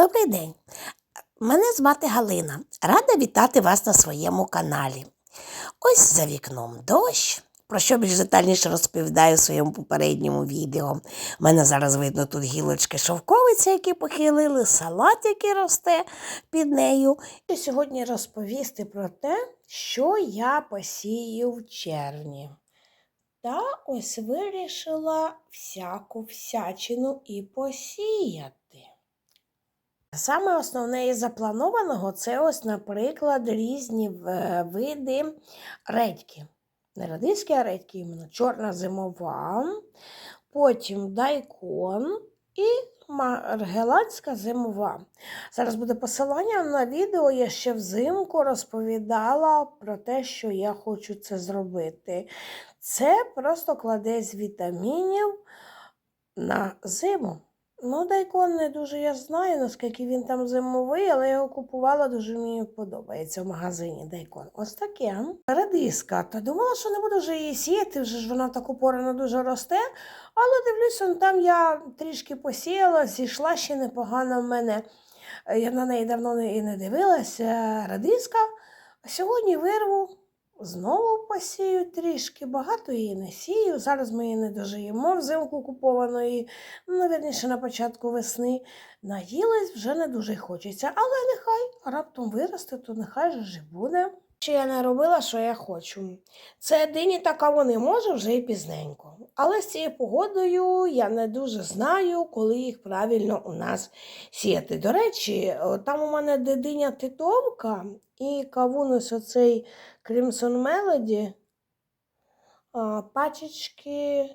Добрий день. Мене звати Галина. Рада вітати вас на своєму каналі. Ось за вікном дощ. Про що більш детальніше розповідаю в своєму попередньому відео. У мене зараз видно тут гілочки шовковиці, які похилили, салат, який росте під нею. І сьогодні розповісти про те, що я посію в червні. Та ось вирішила всяку всячину і посіяти. Саме основне із запланованого це ось, наприклад, різні види редьки. Не радиські, а редьки, іменно чорна зимова, потім дайкон і маргеланська зимова. Зараз буде посилання на відео. Я ще взимку розповідала про те, що я хочу це зробити. Це просто кладе з вітамінів на зиму. Ну, дайкон не дуже я знаю, наскільки він там зимовий, але його купувала, дуже мені подобається в магазині дайкон. Ось таке. Радиска. Та думала, що не буду вже її сіяти, вже ж вона так упорано дуже росте. Але дивлюсь, там я трішки посіяла, зійшла ще непогано в мене. Е, Я на неї давно і не дивилася. Радиска. Сьогодні вирву. Знову посію трішки, багато її не сію. Зараз ми її не дожиємо взимку купованої, ну, вірніше, на початку весни. Наїлась вже не дуже хочеться, але нехай раптом виросте, то нехай же буде. Що я не робила, що я хочу. Це дині та кавуни може вже і пізненько. Але з цією погодою я не дуже знаю, коли їх правильно у нас сіяти. До речі, там у мене де титовка і кавун ось оцей Crimson Melody, пачечки,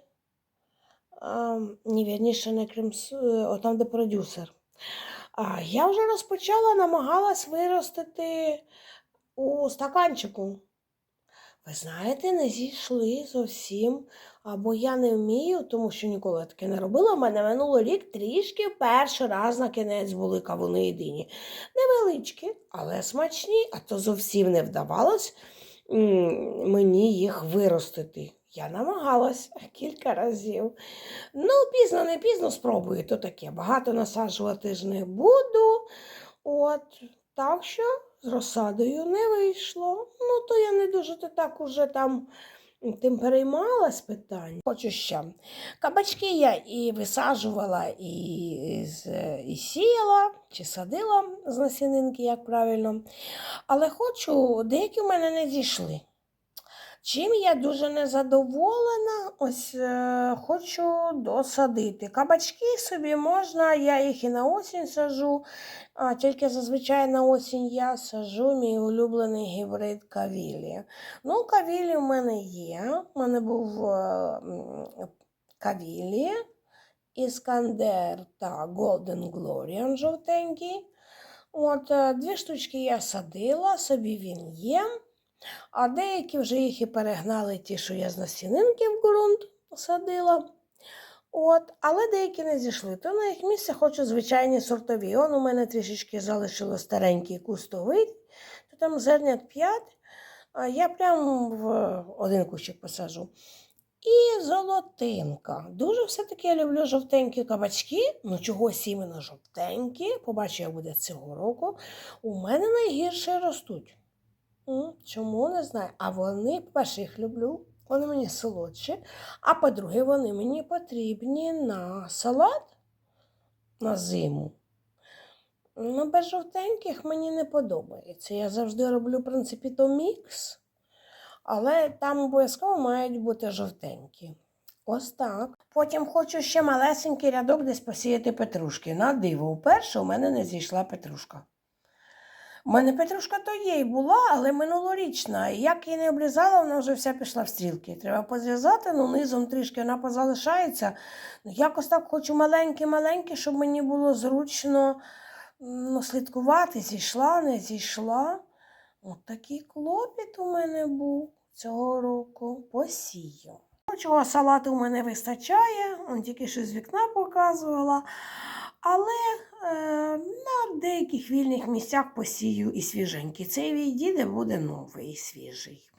ні, вірніше, не Crimson, о, там, де продюсер. Я вже розпочала, намагалась виростити у стаканчику. Ви знаєте, не зійшли зовсім. Або я не вмію, тому що ніколи таке не робила. У мене минулий рік трішки перший раз на кінець були кавуни і дині. Невеличкі, але смачні, а то зовсім не вдавалось мені їх виростити. Я намагалась кілька разів. Ну, пізно, не пізно спробую, то таке. Багато насаджувати ж не буду. От, так що з розсадою не вийшло. Ну, то я не дуже то так уже там тим переймалась питань. Хочу ще. Кабачки я і висаджувала, і, і сіяла, чи садила з насінинки, як правильно. Але хочу, деякі в мене не зійшли. Чим я дуже незадоволена, ось е, хочу досадити. Кабачки собі можна, я їх і на осінь сажу, а тільки зазвичай на осінь я сажу мій улюблений гібрид кавілі. Ну, кавілі в мене є. У мене був е, кавілі, іскандер та Golden Glorian жовтенький. От, е, дві штучки я садила, собі він є. А деякі вже їх і перегнали ті, що я з насінинки в ґрунт садила. От, але деякі не зійшли. То на їх місце хочу звичайні сортові. Он у мене трішечки залишило старенький кустовий, то там зернят 5, а я прямо в один кущик посажу. І золотинка. Дуже все-таки я люблю жовтенькі кабачки. Ну, чогось іменно жовтенькі. Побачу, як буде цього року. У мене найгірше ростуть. Чому не знаю. А вони, по-перше, їх люблю, вони мені солодші, а по-друге, вони мені потрібні на салат на зиму. Ну, без жовтеньких мені не подобається. Я завжди роблю, в принципі, то мікс, але там обов'язково мають бути жовтенькі. Ось так. Потім хочу ще малесенький рядок десь посіяти петрушки. На диво, вперше у мене не зійшла петрушка. У мене петрушка то є і була, але минулорічна. Як її не обрізала, вона вже вся пішла в стрілки. Треба позв'язати, ну низом трішки вона позалишається. Ну, якось так хочу маленькі-маленькі, щоб мені було зручно ну, слідкувати, зійшла, не зійшла. От такий клопіт у мене був цього року. Посію. Чого салату у мене вистачає, он тільки що з вікна показувала. Але на деяких вільних місцях посію і свіженький. Цей відійде буде новий свіжий.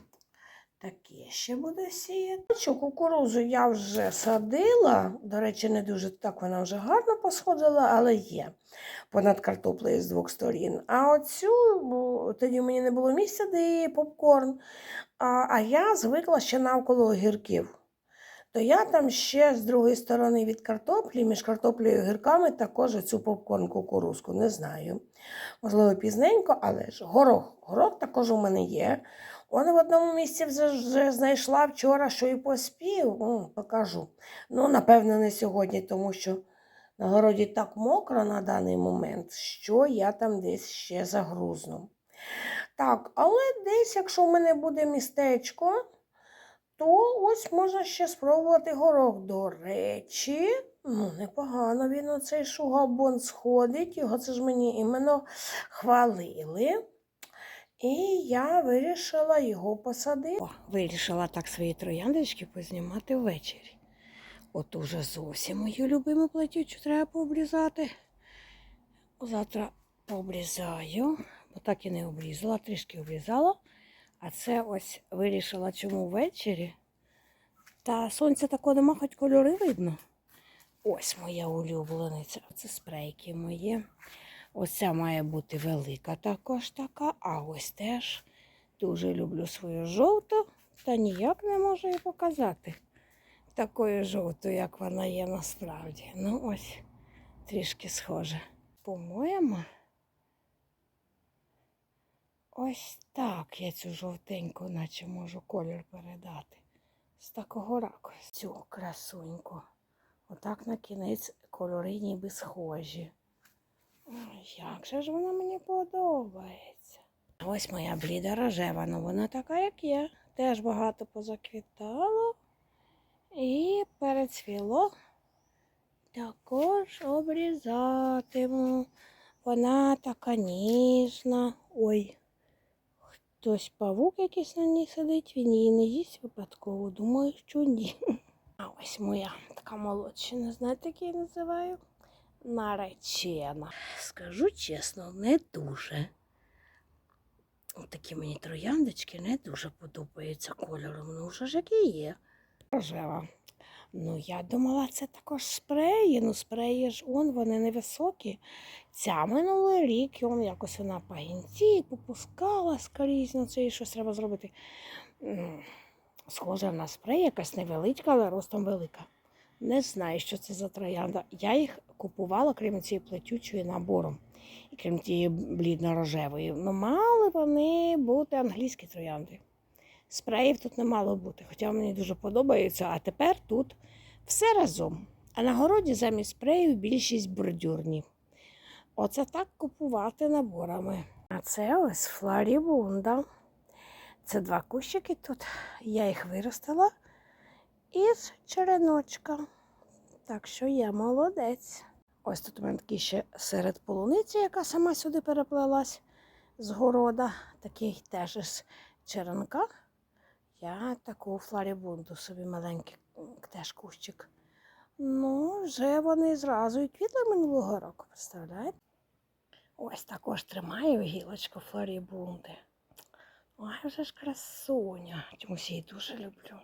Таке ще буде сіяти. Кукурузу я вже садила. До речі, не дуже так вона вже гарно посходила, але є понад картоплею з двох сторін. А оцю, бо тоді мені не було місця, де є попкорн. А, а я звикла ще навколо огірків. То я там ще з другої сторони від картоплі, між картоплею і огірками, також цю попкорн кукурузку. Не знаю. Можливо, пізненько, але ж горох. Горох також у мене є. Он в одному місці вже знайшла вчора, що і поспів. О, покажу. Ну, напевно, не сьогодні, тому що на городі так мокро на даний момент, що я там десь ще загрузну. Так, але десь, якщо в мене буде містечко, то ось можна ще спробувати горох. До речі, ну непогано він оцей шугабон сходить. Його це ж мені іменно хвалили. І я вирішила його посадити. О, вирішила так свої трояндочки познімати ввечері. От уже зовсім мою любиму плетючу треба пообрізати. Завтра пообрізаю, бо так і не обрізала, трішки обрізала. А це ось вирішила, чому ввечері. Та сонця такого нема, хоч кольори видно. Ось моя улюблениця. Це спрейки мої. Ось ця має бути велика також така, а ось теж дуже люблю свою жовту, та ніяк не можу її показати. Такою жовтою, як вона є насправді. Ну, ось трішки схоже. По-моєму, ось так я цю жовтеньку, наче можу колір передати. З такого ракурсу. Цю красуньку. Отак на кінець кольори ніби схожі. Як же ж вона мені подобається. Ось моя бліда рожева, ну вона така, як є. Теж багато позаквітало і перецвіло. Також обрізатиму. Вона така ніжна. Ой, хтось павук якийсь на ній сидить, він її не їсть випадково. Думаю, що ні. А ось моя така молодшина, знаєте, як я її називаю? наречена. Скажу чесно, не дуже. Такі мені трояндочки не дуже подобаються кольором. Ну, вже ж які є. Рожева. Ну, я думала, це також спреї. Ну, спреї ж он, вони невисокі. Ця минулий рік, он якось вона пагінці попускала скрізь. Ну, це і щось треба зробити. М, Схожа на спрей, якась невеличка, але ростом велика. Не знаю, що це за троянда. Я їх купувала, крім цієї плетючої набором. І крім тієї блідно-рожевої. Ну, мали вони бути англійські троянди. Спреїв тут не мало бути, хоча мені дуже подобається. А тепер тут все разом. А на городі замість спреїв більшість бордюрні. Оце так купувати наборами. А це ось флорібунда. Це два кущики тут. Я їх виростила із череночка. Так що я молодець. Ось тут у мене такий ще серед полуниці, яка сама сюди переплелась з города. Такий теж із черенка. Я таку флорібунду собі маленький теж кущик. Ну, вже вони зразу і квітли минулого року, представляєте? Ось також тримаю гілочку флорібунди. Ой, вже ж красуня. Чомусь її дуже люблю.